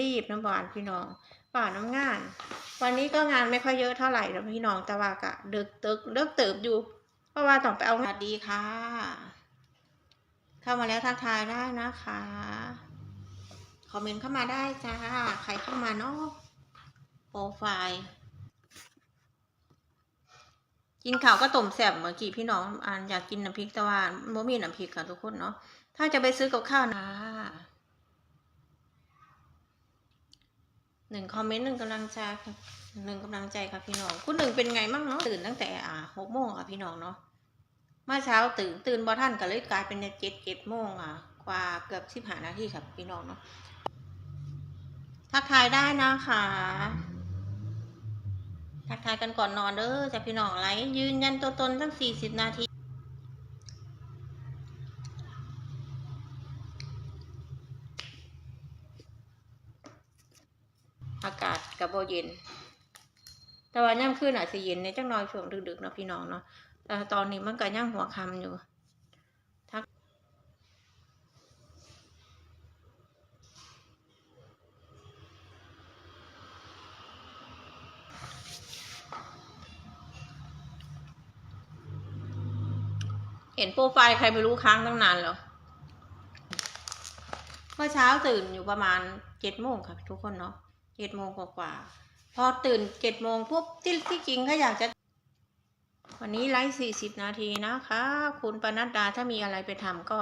รีบน้ำหวานพี่น้องป่าน้ำงาน วันนี้ก็งานไม่ค่อยเยอะเท่าไหร่แล้วพี่น้องแต่ว่ากะเดึกตึกเลิกเติบอยู่ เพราะว่าต้องไปเอางานดีค่ะ เข้ามาแล้วทักทายได้นะคะ คอมเมนต์เข้ามาได้จ้า ใครเข้ามาเนาะโปรไฟล์กินข้าวก็ต้มแซ่บเมื่อกี้พี่น้องอ่านอยากกินน้ำพริกต่ว่าโมมีน้ำพริกค่ะทุกคนเนาะถ้าจะไปซื้อกับข้าวนะ หนึ่งคอมเมนต์หนึ่งกำลังใจหนึ่งกำลังใจค่ะพี่น้องคุณหนึ่งเป็นไงมั่งเนาะตื่นตั้งแต่อ่าหกโมงค่ะพี่น้องเนาะเมื่อเช้าตื่นตื่นบ่ท่านก็เลยกลายเป็นเจ็ดเจ็ดโมงอะกว่าเกือบสิบห้านาทีค่ะพี่น้องเนาะทักทายได้นะคะทักทายกันก่อนนอนเด้อจากพี่น้องไลฟ์ยืนยันตัวตนตั้งสี่สิบนาที อากาศกับโบเย็น แต่ว่าย่ำขึ้นอาจจะเย็นในจังน้อยช่วงดึกๆเนาะพี่น้องเนาะแต่ตอนนี้มันก็ย่ำหัวคำอยู่ทักเห็นโปรไฟล์ใครไม่รู้ค้างตั้งนานแล้วเมื่อเช้าตื่นอยู่ประมาณเจ็ดโมงค่ะทุกคนเนาะ เจ็ดโมงกว่าๆพอตื่นเจ็ดโมงปุ๊บที่ที่จริงก็อยากจะ วันนี้ไลฟ์สี่สิบนาทีนะคะ คุณปนัดดาถ้ามีอะไรไปทำก็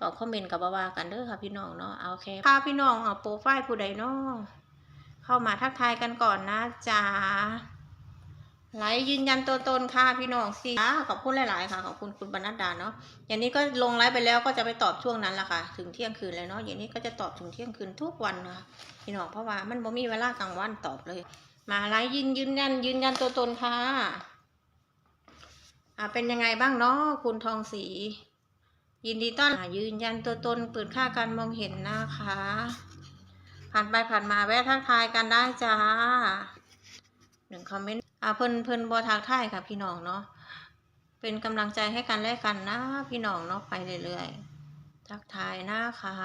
ตอบคอมเมนต์กับบาวากันเด้อค่ะพี่น้องเนาะเอาโอเคพาพี่น้องเอาโปรไฟล์ผู้ใดเนาะเข้ามาทักทายกันก่อนนะจ๊ะ ไลฟ์ยืนยันตัวตนค่ะพี่น้องสิขอบคุณหลาย ๆ ค่ะขอบคุณคุณปนัดดาเนาะอย่างนี้ก็ลงไลฟ์ไปแล้วก็จะไปตอบช่วงนั้นละค่ะ ถึงเที่ยงคืนเลยเนาะอย่างนี้ก็จะตอบถึงเที่ยงคืนทุกวันนะคะพี่น้องเพราะว่ามันบ่มีเวลากลางวันตอบเลย มาไลฟ์ยืนยืนยันยืนยันตัวตนค่ะอ่าเป็นยังไงบ้างเนาะคุณทองศรียินดีต้อนรับยืนยันตัวตนเปิดค่าการมองเห็นนะคะ ผ่านไปผ่านมาแวะทักทายกันได้จ้า หนึ่งคอมเมนต์อ่าเพิ่นเพิ่นบอทักทายค่ะพี่น้องเนาะเป็นกำลังใจให้กันและกันนะพี่น้องเนาะไปเรื่อยๆทักทายนะคะ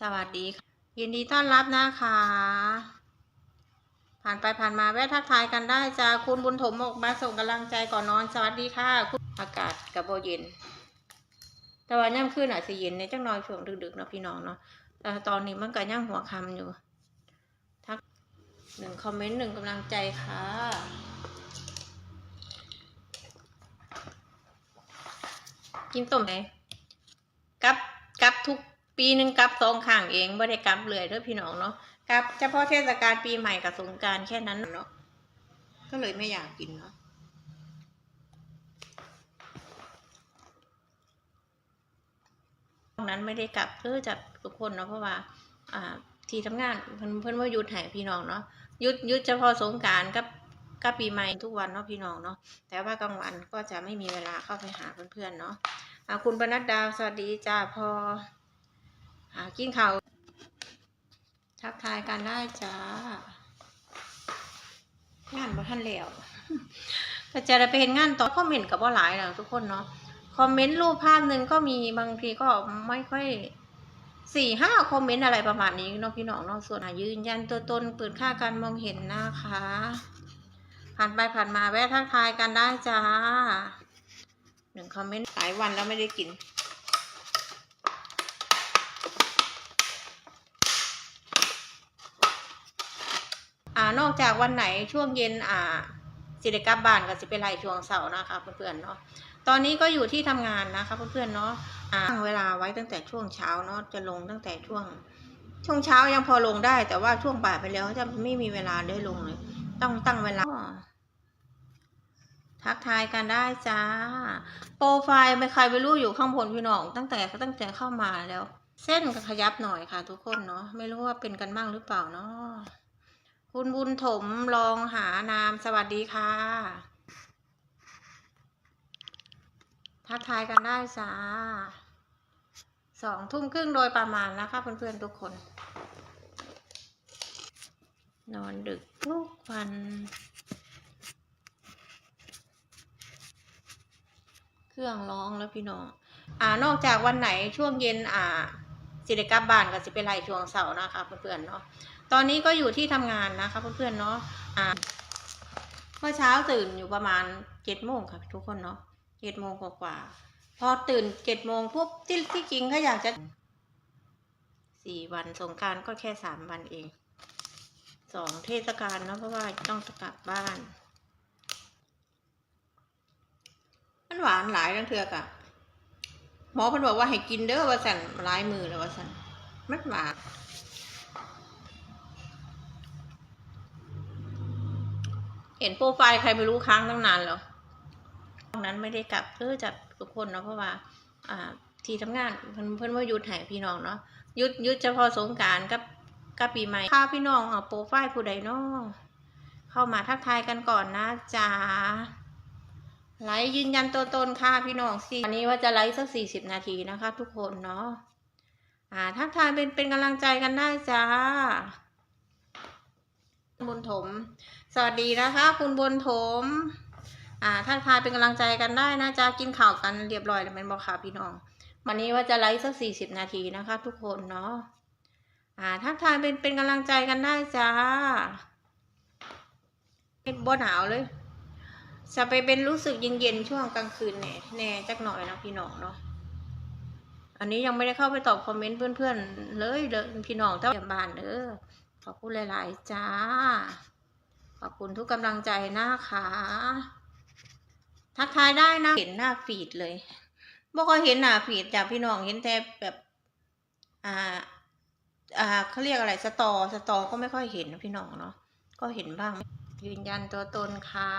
สวัสดีค่ะยินดีต้อนรับนะคะ ผ่านไปผ่านมาแวะทักทายกันได้จ้าคุณบุญถมออกมาส่งกำลังใจก่อนนอน สวัสดีค่ะคุณอากาศกับโบเย็นแต่ว่าย่ำขึ้นอาจจะเย็นในจังน้อยช่วงดึกๆเนาะพี่น้องเนาะแต่ตอนนี้มันก็ย่ำหัวคำอยู่ หนึ่งคอมเมนต์หนึ่งกำลังใจค่ะ กินต้มไหมกับกับทุกปีหนึ่งกับสองข้างเองไม่ได้กับเลยเด้อพี่น้องเนาะกับเฉพาะเทศกาลปีใหม่กับสงการแค่นั้นเนาะก็เลยไม่อยากกินเนาะตรงนั้นไม่ได้กลับเพื่อจับทุกคนเนาะเพราะว่า อ่า ที่ทำงานเพิ่นเพิ่นว่ายุดให้พี่น้องเนาะยุดยุดเฉพาะสงการกับกับปีใหม่ทุกวันเนาะพี่น้องเนาะแต่ว่ากลางวันก็จะไม่มีเวลาเข้าไปหาเพื่อนๆเนาะอ่าคุณปนัดดาวสวัสดีจ้าพอหากินข้าวทักทายกันได้จ้างานบ่ทันแล้วก็จะได้ไปเห็นงานต่อคอมเมนต์กับว่าหลายแล้วทุกคนเนาะคอมเมนต์รูปภาพหนึ่งก็มีบางทีก็ไม่ค่อย สี่ห้าคอมเมนต์อะไรประมาณนี้เนาะพี่น้องเนาะส่วนอ่ยืนยันตัวตนเปิดค่าการมองเห็นนะคะ ผ่านไปผ่านมาแวะทักทายกันได้จ้าหนึ่งคอมเมนต์หลายวันแล้วไม่ได้กินอ่านอกจากวันไหนช่วงเย็นอ่าสิริกลับบ้านก็จะเป็นไรช่วงเสาร์นะคะเพื่อนๆเนาะตอนนี้ก็อยู่ที่ทำงานนะคะเพื่อนๆเนาะ ตั้งเวลาไว้ตั้งแต่ช่วงเช้าเนาะจะลงตั้งแต่ช่วง ช่วงเช้ายังพอลงได้ แต่ว่าช่วงบ่ายไปแล้วจะไม่มีเวลาได้ลงเลย ต้องตั้งเวลา ทักทายกันได้จ้า โปรไฟล์ไม่ใครไม่รู้อยู่ข้างบนพี่น้อง ตั้งแต่ตั้งแต่เข้ามาแล้ว เส้นก็ขยับหน่อยค่ะ ทุกคนเนาะไม่รู้ว่าเป็นกันบ้างหรือเปล่าเนาะคุณบุญถมลองหานามสวัสดีค่ะ ทักทายกันได้จ้า สองทุ่มครึ่งโดยประมาณนะคะเพื่อนๆทุกคน นอนดึกทุกวันเครื่องร้องแล้วพี่น้อง อ่า นอกจากวันไหนช่วงเย็น อ่า สิได้กลับบ้านก็สิไปไล่ช่วงเสาร์นะคะเพื่อนๆเนาะ ตอนนี้ก็อยู่ที่ทำงานนะคะเพื่อนๆเนาะ อ่า เมื่อเช้าตื่นอยู่ประมาณเจ็ดโมงค่ะทุกคนเนาะเจ็ดโมงกว่า พอตื่นเจ็ดโมงปุ๊บที่ที่จริงก็อยากจะสี่วันสงการก็แค่สามวันเองสองเทศกาลเนาะเพราะว่าต้องกลับบ้าน มันหวานหลายทั้งเทือกอะหมอเพิ่นบอกว่าให้กินเด้อว่าสั่นหลายมือแล้วว่าสั่นมันหวานเห็นโปรไฟล์ใครไม่รู้ค้างตั้งนานแล้วตรงนั้นไม่ได้กลับเพื่อจัด ทุกคนเนาะเพราะว่าอ่าที่ทำงานเพิ่นเพิ่นว่ายุดให้พี่น้องเนาะยุดยุดเฉพาะสงการกับกับปีใหม่ถ้าพี่น้องเอาโปรไฟล์ผู้ใดเนาะเข้ามาทักทายกันก่อนนะจ๊ะไลฟ์ยืนยันตัวตนค่ะพี่น้องสิวันนี้ว่าจะไลฟ์สักสี่สิบนาทีนะคะ ทุกคนเนาะอ่าทักทายเป็นเป็นกำลังใจกันได้จ้าบุญถม สวัสดีนะคะ คุณบุญถม อ่าทักทายเป็นกำลังใจกันได้นะจ๊ะกินข่าวกันเรียบร้อยแล้วแมันบอกค่ะพี่น้อง วันนี้ว่าจะไลฟ์สักสี่สิบนาทีนะคะ ทุกคนเนาะอ่าทักทายเป็นเป็นกำลังใจกันได้จ้าบ่หนาวเลย จะไปเป็นรู้สึกเย็นๆช่วงกลางคืนแน่แน่จักหน่อยนะพี่น้องเนาะอันนี้ยังไม่ได้เข้าไปตอบคอมเมนต์เพื่อนๆเลยเลยพี่น้องเท่าบ้านเด้อขอบคุณหลาย ๆ จ้า ขอบคุณทุกกำลังใจนะคะ ทักทายได้นะเห็นหน้าฟีดเลยบ่ค่อยเห็นหน้าฟีดจากพี่น้องเห็นแต่แบบอ่าอ่าเขาเรียกอะไรสตอสตอก็ไม่ค่อยเห็นพี่น้องเนาะก็เห็นบ้างยืนยันตัวตนค่ะ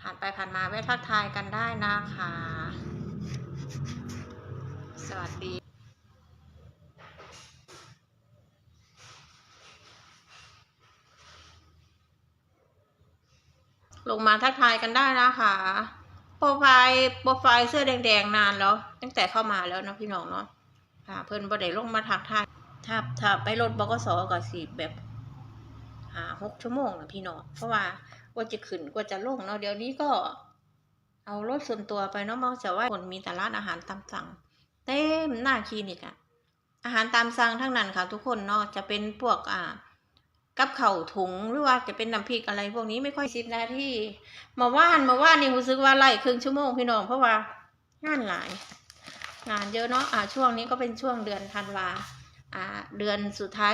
ผ่านไปผ่านมาแวะทักทายกันได้นะคะ สวัสดี ลงมาทักทายกันได้นะคะโปรไฟล์โปรไฟล์เสื้อแดงๆนานแล้ว ตั้งแต่เข้ามาแล้วนะพี่น้องเนาะค่ะ เพิ่อนบ่ได้ลงมาทักทายถ้าถ้าไปรถบกสก็สิแบบหาหกชั่วโมงนะพี่น้องเพราะว่ากว่าจะขึ้นกว่าจะลงเนาะเดี๋ยวนี้ก็ เอารถส่วนตัวไปเนาะมองจะว่าคนมีแต่ร้านอาหารตามสั่ง เต็มหน้าคลินิกอะอาหารตามสั่งทั้งนั้นค่ะทุกคนเนาะจะเป็นพวกอ่า กับเข่าถุงหรือว่าจะเป็นน้ำพริกอะไร พวกนี้ไม่ค่อยสิบนาทีมาว่านมาว่านนี่รู้สึกว่าไล่ครึ่งชั่วโมงพี่น้องเพราะว่างานหลาย งานเยอะเนาะอ่าช่วงนี้ก็เป็นช่วงเดือนธันวาอ่าเดือนสุดท้าย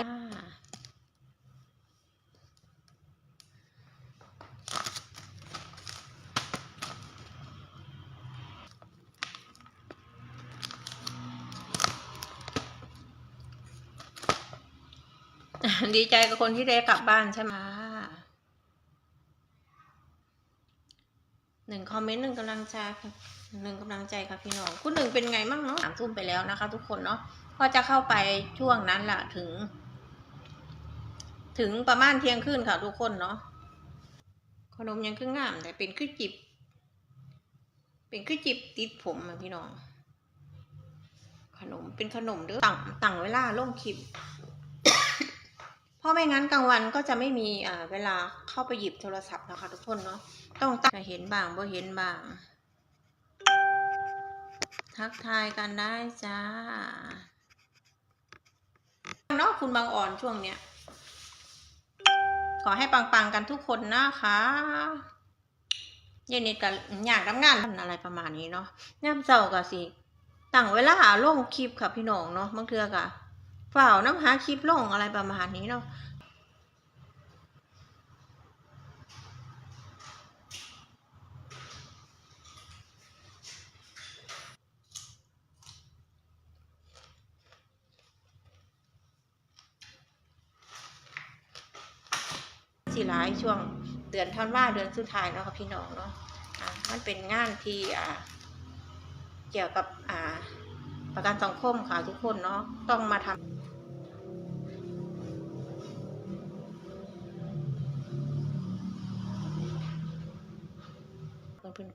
ดีใจกับคนที่ได้กลับบ้านใช่ไหมหนึ่งคอมเมนต์หนึ่งกำลังใจหนึ่งกำลังใจค่ะพี่น้องคุณหนึ่งเป็นไงบ้างเนาะสามทุ่มไปแล้วนะคะ ทุกคนเนาะก็จะเข้าไปช่วงนั้นแหละถึง ถึงประมาณเที่ยงคืนค่ะทุกคนเนาะขนมยังคืองาม แต่เป็นคือจิบ เป็นคือจิบติดผมอะพี่น้อง ขนมเป็นขนมเด้อตั้งตั้งเวลาล่งคลิป ราะไม่งั้นกลางวันก็จะไม่มีเวลาเข้าไปหยิบโทรศัพท์นะคะทุกคนเนาะต้องตั้งเห็นบ้างบ่เห็นบ้าง ทักทายกันได้จ้าเนาะคุณบางอ่อนช่วงเนี้ยขอให้ปังๆกันทุกคนนะคะเย็นนี้ก็อยากทำงานอะไรประมาณนี้เนาะย่ำเจ้าก็สิตั้งเวลาลงคลิปค่ะพี่น้องเนาะบางเทื่อกะ ฝ่าน้ำหาคลิปลงอะไรประมาณนี้เนาะสิหลายช่วงเดือนธันวาเดือนสุดท้ายเนาะค่ะพี่น้องเนาะมันเป็นงานที่อ่าเกี่ยวกับอ่าประกันสังคมค่ะทุกคนเนาะต้องมาทำ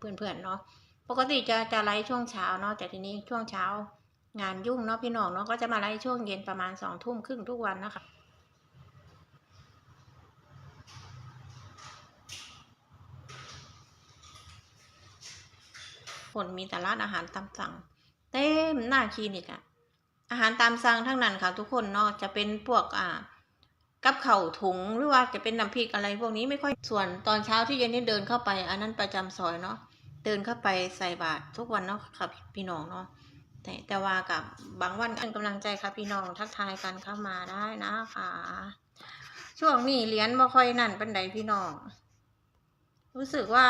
เพื่อนๆเนาะปกติจะจะไลฟ์ช่วงเช้าเนาะแต่ทีนี้ช่วงเช้างานยุ่งเนาะพี่น้องเนาะก็จะมาไลฟ์ช่วงเย็นประมาณสองทุ่มครึ่งทุกวันนะคะคนมีแต่ร้านอาหารตามสั่ง เต็มหน้าคลินิกอะอาหารตามสั่งทั้งนั้นค่ะทุกคนเนาะจะเป็นพวกอ่า กับเข่าถุงหรือว่าจะเป็นน้ำพริกอะไรพวกนี้ไม่ค่อยส่วนตอนเช้าที่เย็นนี่เดินเข้าไป อันนั้นประจำซอยเนาะเดินเข้าไปใส่บาตรทุกวันเนาะค่ะพี่น้องเนาะแต่แต่ว่ากับบางวันอันกำลังใจค่ะพี่น้องทักทายกันเข้ามาได้นะคะช่วงนี้เหรียญบ่ค่อยนั่นปันใดพี่น้อง รู้สึกว่า